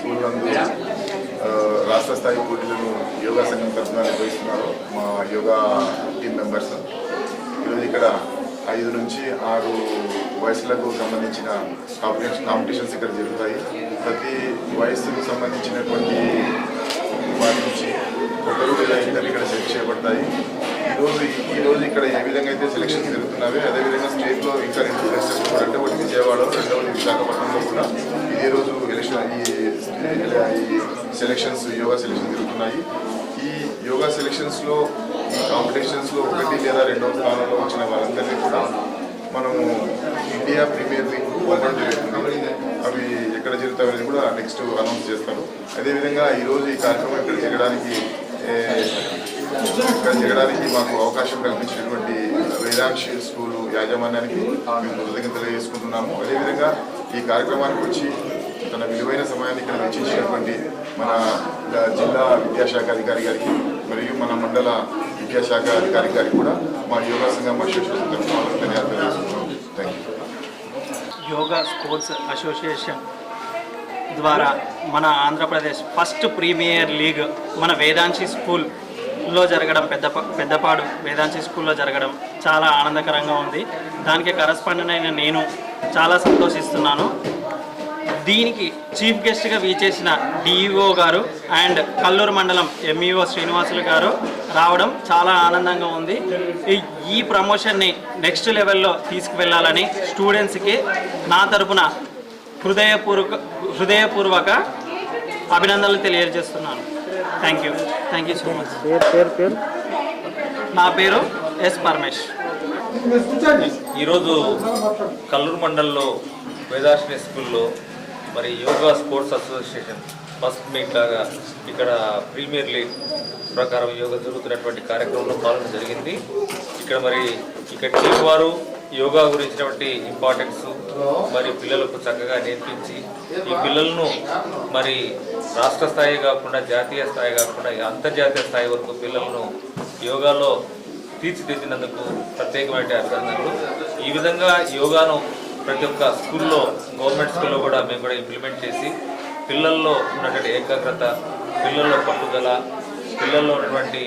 School నందు రాష్ట్ర స్థాయి పోటీలను యోగా సంఘం తరఫున నిర్వహిస్తున్నారు మా యోగా టీం మెంబర్స్. ఈరోజు ఇక్కడ ఐదు నుంచి ఆరు వయసులకు సంబంధించిన కాంపిటీషన్ కాంపిటీషన్స్ ఇక్కడ జరుగుతాయి. ప్రతి వయసుకు సంబంధించినటువంటి వారి నుంచి ఒకరు లేదా ఇద్దరు ఇక్కడ సెట్ చేయబడతాయి. ఈరోజు ఈ రోజు ఇక్కడ ఏ విధంగా అయితే సెలెక్షన్ జరుగుతున్నాయో అదేవిధంగా స్టేట్లో ఇంకా రెండు సెలెక్షన్స్ కూడా అంటే ఒకటి విజయవాడ రెండవది విశాఖపట్నంలో కూడా ఇదే రోజు ఎలక్షన్ ఈ ఈ సెలక్షన్స్ యోగా సెలక్షన్ జరుగుతున్నాయి. ఈ యోగా సెలక్షన్స్లో ఈ కాంపిటీషన్స్లో ఒకటి లేదా రెండవ స్థానంలో వచ్చిన వారందరినీ కూడా మనము ఇండియా ప్రీమియర్ లీగ్ ఓపెన్ జరుగుతుంది అవి ఎక్కడ జరుగుతాయని కూడా నెక్స్ట్ అనౌన్స్ చేస్తారు. అదేవిధంగా ఈరోజు ఈ కార్యక్రమం ఇక్కడ జరగడానికి ఇక్కడ జరగడానికి మాకు అవకాశం కల్పించినటువంటి వేదాక్షి స్కూల్ యాజమాన్యానికి మేము కృతజ్ఞతలు తెలియజేసుకుంటున్నాము. అదేవిధంగా ఈ కార్యక్రమానికి వచ్చి తన విలువైన సమయాన్ని ఇక్కడ వెచ్చించినటువంటి మన జిల్లా విద్యాశాఖ అధికారి గారికి మరియు మన మండల విద్యాశాఖ అధికారి గారికి కూడా మా యోగా సంఘం అసోసియేషన్ తరఫున వాళ్ళకి ధన్యవాదాలు తెలియజేస్తున్నాం thank you Yoga sports association ద్వారా మన ఆంధ్రప్రదేశ్ ఫస్ట్ ప్రీమియర్ లీగ్ మన వేదాంశి స్కూల్లో జరగడం పెద్ద పెద్దపాడు వేదాంశి స్కూల్లో జరగడం చాలా ఆనందకరంగా ఉంది. దానికి కరస్పాండెంట్ అయిన నేను చాలా సంతోషిస్తున్నాను. దీనికి చీఫ్ గెస్ట్గా వీచేసిన డిఈఓ గారు అండ్ కల్లూరు మండలం ఎంఈఓ శ్రీనివాసులు గారు రావడం చాలా ఆనందంగా ఉంది. ఈ- ఈ ప్రమోషన్ని నెక్స్ట్ లెవెల్లో తీసుకువెళ్ళాలని స్టూడెంట్స్కి నా తరపున హృదయపూర్వక హృదయపూర్వక అభినందనలు తెలియజేస్తున్నాను. Thank you thank you so much నా పేరు ఎస్ పరమేష్ ఈరోజు కల్లూరు మండలంలో వేదాశ్రీ స్కూల్లో మరి Yoga sports association first meet లాగా ఇక్కడ ప్రీమియర్ లీగ్ ప్రకారం యోగా జరుగుతున్నటువంటి కార్యక్రమంలో పాల్గొనడం జరిగింది. ఇక్కడ మరి ఇక్కడ టీం వారు యోగా గురించినటువంటి ఇంపార్టెన్స్ మరి పిల్లలకు చక్కగా నేర్పించి ఈ పిల్లలను మరి రాష్ట్ర స్థాయి కాకుండా జాతీయ స్థాయి కాకుండా అంతర్జాతీయ స్థాయి వరకు పిల్లలను యోగాలో తీర్చిదిద్దినందుకు ప్రత్యేకమైన అభినందనలు. ఈ విధంగా యోగాను ప్రతి ఒక్క స్కూల్లో గవర్నమెంట్ స్కూల్లో కూడా మేము కూడా ఇంప్లిమెంట్ చేసి పిల్లల్లో ఉన్నటువంటి ఏకాగ్రత పిల్లల్లో పట్టుదల పిల్లల్లో ఉన్నటువంటి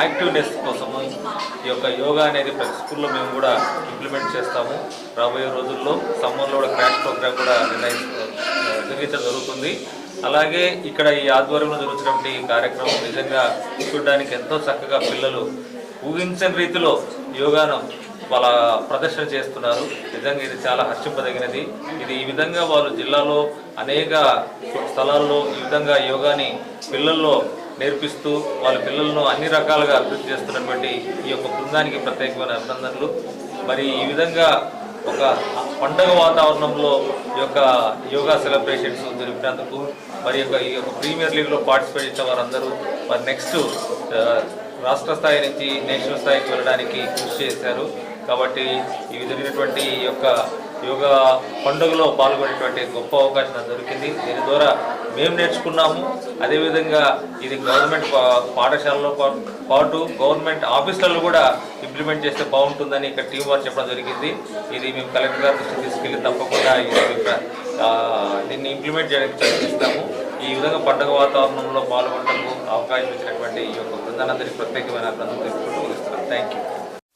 యాక్టివ్నెస్ కోసము ఈ యొక్క యోగా అనేది ప్రతి స్కూల్లో మేము కూడా ఇంప్లిమెంట్ చేస్తాము. రాబోయే రోజుల్లో సమ్మర్లో కూడా క్రాష్ ప్రోగ్రామ్ కూడా నిర్ణయి నిర్వహించడం జరుగుతుంది. అలాగే ఇక్కడ ఈ ఆధ్వర్యంలో జరుగుతున్నటువంటి కార్యక్రమం నిజంగా చూడడానికి ఎంతో చక్కగా పిల్లలు ఊహించని రీతిలో యోగాను వాళ్ళ ప్రదర్శన చేస్తున్నారు. నిజంగా ఇది చాలా హర్షింపదగినది. ఇది ఈ విధంగా వాళ్ళు జిల్లాలో అనేక స్థలాల్లో ఈ విధంగా యోగాని పిల్లల్లో నేర్పిస్తూ వాళ్ళ పిల్లలను అన్ని రకాలుగా అభివృద్ధి చేస్తున్నటువంటి ఈ యొక్క బృందానికి ప్రత్యేకమైన అభినందనలు. మరి ఈ విధంగా ఒక పండగ వాతావరణంలో ఈ యొక్క యోగా సెలబ్రేషన్స్ జరిపినందుకు మరి యొక్క ఈ యొక్క ప్రీమియర్ లీగ్లో పార్టిసిపేట్ చేసిన వారందరూ మరి నెక్స్ట్ రాష్ట్ర స్థాయి నుంచి నేషనల్ స్థాయికి వెళ్ళడానికి కృషి చేశారు. కాబట్టి ఇవి జరిగినటువంటి ఈ యొక్క యోగా పండుగలో పాల్గొనేటువంటి గొప్ప అవకాశం దొరికింది. దీని ద్వారా మేము నేర్చుకున్నాము. అదేవిధంగా ఇది గవర్నమెంట్ పా- పాఠశాలలో పాటు గవర్నమెంట్ ఆఫీసులలో కూడా ఇంప్లిమెంట్ చేస్తే బాగుంటుందని ఇక్కడ టీం వారు చెప్పడం జరిగింది. ఇది మేము కలెక్టర్ గారి దృష్టికి తీసుకెళ్ళి తప్పకుండా దీన్ని ఇంప్లిమెంట్ చేయడానికి ప్రయత్నిస్తాము. ఈ విధంగా పండుగ వాతావరణంలో పాల్గొనడానికి అవకాశం ఇచ్చినటువంటి ఈ యొక్క బృందానందరికీ ప్రత్యేకమైన అభినందనలు తెలుసుకుంటూ థ్యాంక్ యూ